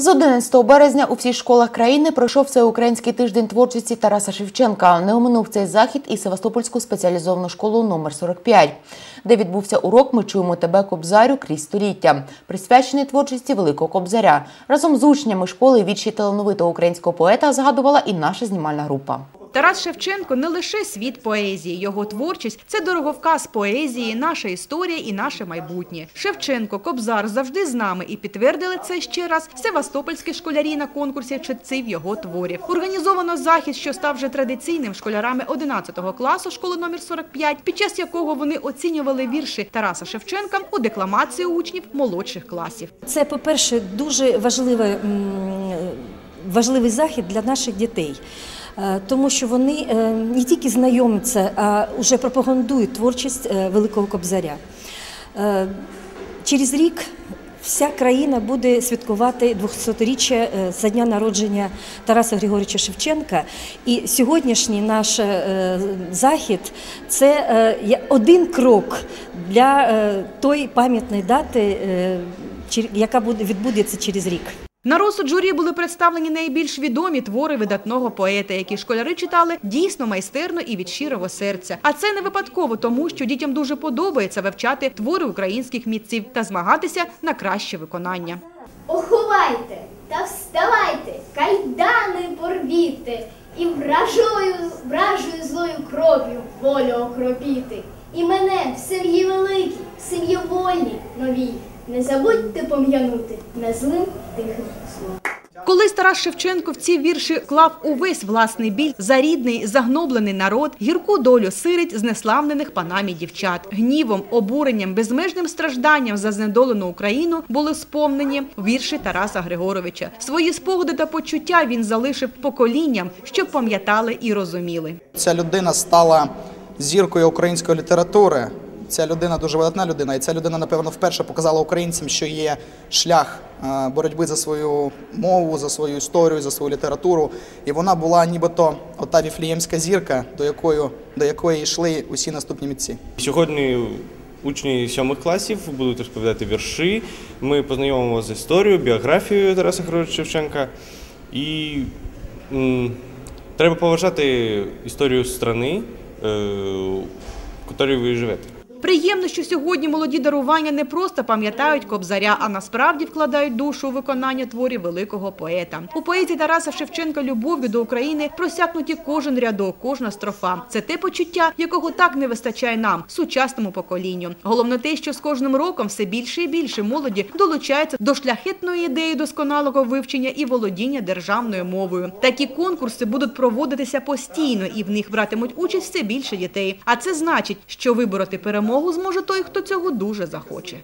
З 11 березня у всіх школах країни пройшов всеукраїнський тиждень творчості Тараса Шевченка. Не оминув цей захід і Севастопольську спеціалізовану школу номер 45, де відбувся урок Ми чуємо тебе Кобзарю крізь століття, присвячений творчості Великого Кобзаря. Разом з учнями школи вірші талановитого українського поета згадувала і наша знімальна група. Тарас Шевченко не лише світ поезії, його творчість це дороговказ поезії, наша історія і наше майбутнє. Шевченко, Кобзар завжди з нами і підтвердили це ще раз севастопольські школярі на конкурсі читців його творів. Організовано захід, що став вже традиційним школярами 11 класу школи номер 45, під час якого вони оцінювали вірші Тараса Шевченка у декламації учнів молодших класів. Це, по-перше, дуже важливе, важливий захід для наших дітей, тому що вони е, не тільки знайомляться, а вже пропагандують творчість е, Великого Кобзаря. Е, Через рік вся країна буде святкувати 200-річчя е, за дня народження Тараса Григоровича Шевченка. І сьогоднішній наш е, захід це е, один крок для е, тої пам'ятної дати, е, яка буде відбудеться через рік. На розсуд журі були представлені найбільш відомі твори видатного поета, які школяри читали дійсно майстерно і від щирого серця. А це не випадково, тому що дітям дуже подобається вивчати твори українських митців та змагатися на краще виконання. Оховайте та вставайте, кайдани порвіте, і вражою, вражою злою кров'ю волю окропіти. І мене в сім'ї великій, в сім'ї вольній новій. Не забудьте пом'янути незлим тихим словом. Колись Тарас Шевченко в ці вірші клав увесь власний біль за рідний, загноблений народ, гірку долю сирить знеславнених панамі дівчат. Гнівом, обуренням, безмежним стражданням за знедолену Україну були сповнені вірші Тараса Григоровича. Свої спогади та почуття він залишив поколінням, щоб пам'ятали і розуміли. Ця людина стала зіркою української літератури. Ця людина дуже видатна людина, і ця людина, напевно, вперше показала українцям, що є шлях е, боротьби за свою мову, за свою історію, за свою літературу. І вона була нібито ота віфліємська зірка, до якої, до якої йшли усі наступні митці. Сьогодні учні сьомих класів будуть розповідати вірші. Ми познайомимо з історією, біографією Тараса Григоровича Шевченка. І треба поважати історію страни, е, в якій ви живете. Приємно, що сьогодні молоді дарування не просто пам'ятають Кобзаря, а насправді вкладають душу у виконання творів великого поета. У поезії Тараса Шевченка любов'ю до України просякнуті кожен рядок, кожна строфа. Це те почуття, якого так не вистачає нам, сучасному поколінню. Головне те, що з кожним роком все більше і більше молоді долучається до шляхетної ідеї досконалого вивчення і володіння державною мовою. Такі конкурси будуть проводитися постійно, і в них братимуть участь все більше дітей. А це значить, що вибороти перемогу зможе той, хто цього дуже захоче.